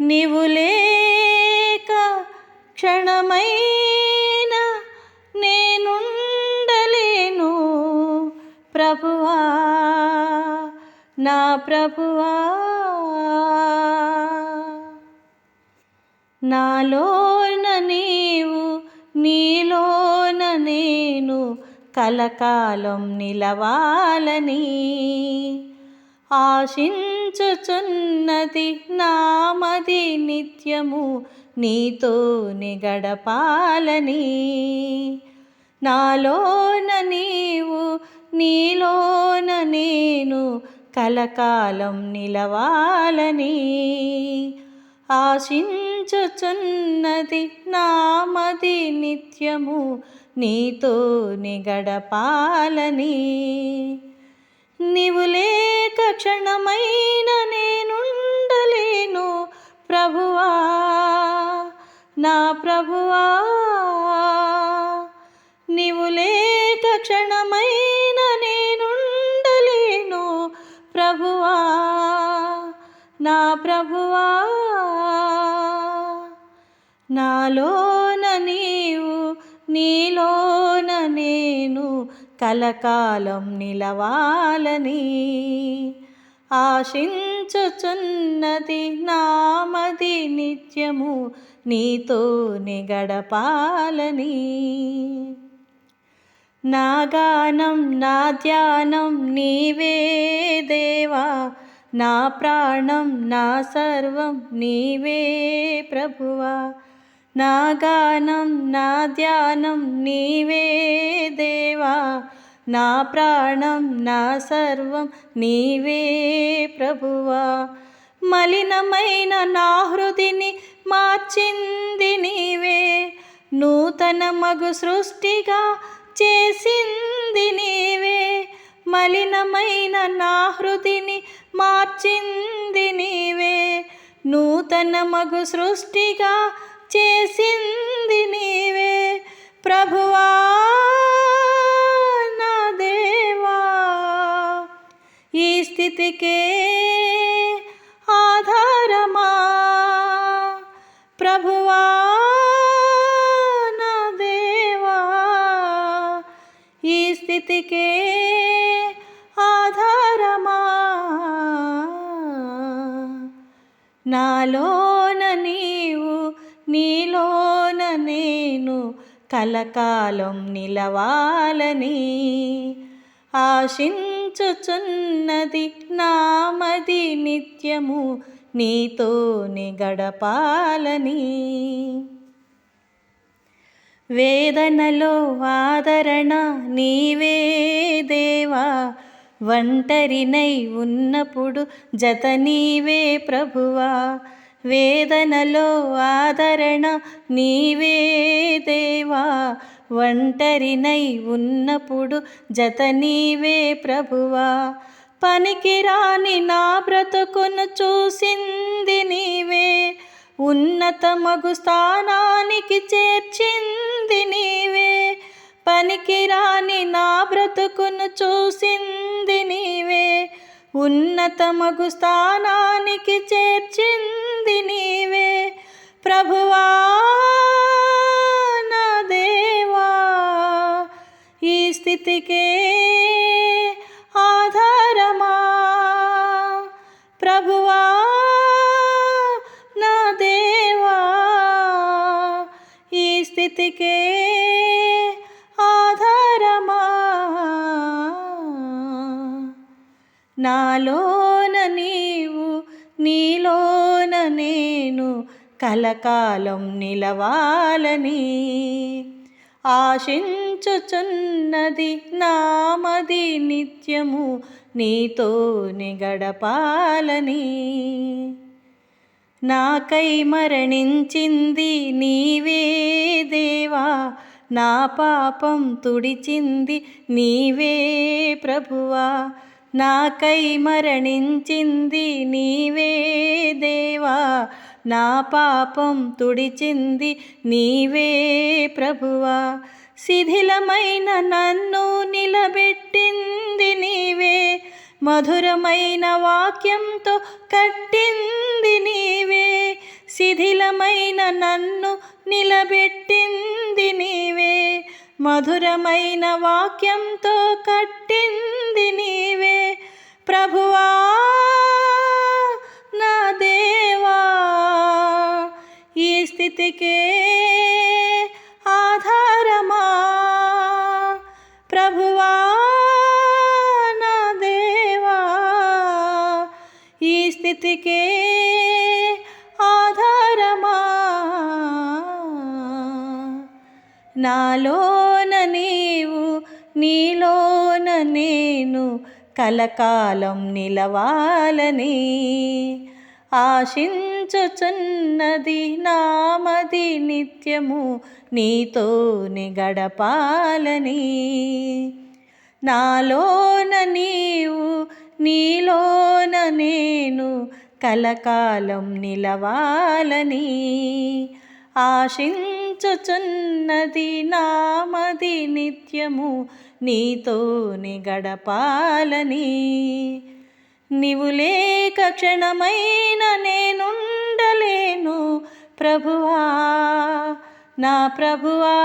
నీవు లేక క్షణమైన నేనుండలేను ప్రభువా నా ప్రభువా. నాలోన నీవు నీలోన నేను కలకాలం నిలవాలని ఆశించుచున్నది నామది నిత్యము నీతో గడపాలని నాలోన నీవు నీలోన నేను కలకాలం నిలవాలని. ఆశించుచున్నది నామది నిత్యము నీతో గడపాలని నీవు లేక క్షణమైన నేనుండలేను ప్రభువా నా ప్రభువా. నీవు లేక క్షణమైన నేనుండలేను ప్రభువా నా ప్రభువా. నాలోన నీవు నీలోన నేను కలకాలం నిలవాలని ఆశించుచున్నది నామది నిత్యము నీతో గడపాలని నా గానం నా ధ్యానం నీవే దేవా నా ప్రాణం నా సర్వం నీవే ప్రభువా. నా గానం నా ధ్యానం నీవే దేవా. నా ప్రాణం నా సర్వం నీవే ప్రభువా. మలినమైన నా హృదిని మార్చింది నీవే. నూతన మగు సృష్టిగా చేసింది నీవే. మలినమైన నా హృదిని మార్చింది నీవే. నూతన మగు సృష్టిగా చేసింది నీవే ప్రభువా నా దేవా. ఈ స్థితికే ఆధారమా? ప్రభువా నా దేవా. ఈ స్థితికే ఆధారమా? నాలో నీలోన నేను కలకాలం నిలవాలని ఆశించుచున్నది నామది నిత్యము నీతోని గడపాలని. వేదనలో ఆదరణ నీవే దేవా ఒంటరినై ఉన్నప్పుడు జత నీవే ప్రభువా. వేదనలో ఆదరణ నీవే దేవా. ఒంటరినై ఉన్నప్పుడు జత నీవే ప్రభువా. పనికిరాని నా బ్రతుకును చూసింది నీవే. ఉన్నతమగు స్థానానికి చేర్చింది నీవే. పనికిరాని నా బ్రతుకును చూసింది ఉన్నతమగు స్థానానికి చేర్చింది నీవే ప్రభువా నా దేవా. ఈ స్థితికే ఆధారమా? ప్రభువా నా దేవా. ఈ స్థితికే నాలోన నీవు నీలోన నేను కలకాలం నిలవాలని ఆశించుచున్నది నామది నిత్యము నీతోని గడపాలని నాకై మరణించింది నీవే దేవా నా పాపం తుడిచింది నీవే ప్రభువా. నాకై మరణించింది నీవే దేవా. నా పాపం తుడిచింది నీవే ప్రభువా. శిథిలమైన నన్ను నిలబెట్టింది నీవే. మధురమైన వాక్యంతో కట్టింది నీవే. శిథిలమైన నన్ను నిలబెట్టింది నీవే. మధురమైన వాక్యంతో కట్టింది నీవే. ప్రభువా నా దేవా ఈ స్థితికే ఆధారమా? ప్రభువా నా దేవా ఈ స్థితికే ఆధారమా? నాలోన నీవు నీలోన నేను కలకాలం నిలవాలని ఆశించుచున్నది నామది నిత్యము నీతోని గడపాలని. నాలోన నీవు నీలోన నేను కలకాలం నిలవాలని ఆశించుచున్నది నామది నిత్యము నీతోని గడపాలని. నీవు లేక క్షణమైన నేనుండలేను ప్రభువా నా ప్రభువా.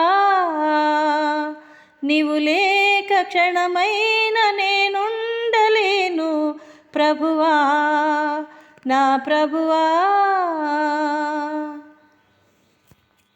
నీవు లేక క్షణమైన నేనుండలేను ప్రభువా నా ప్రభువా.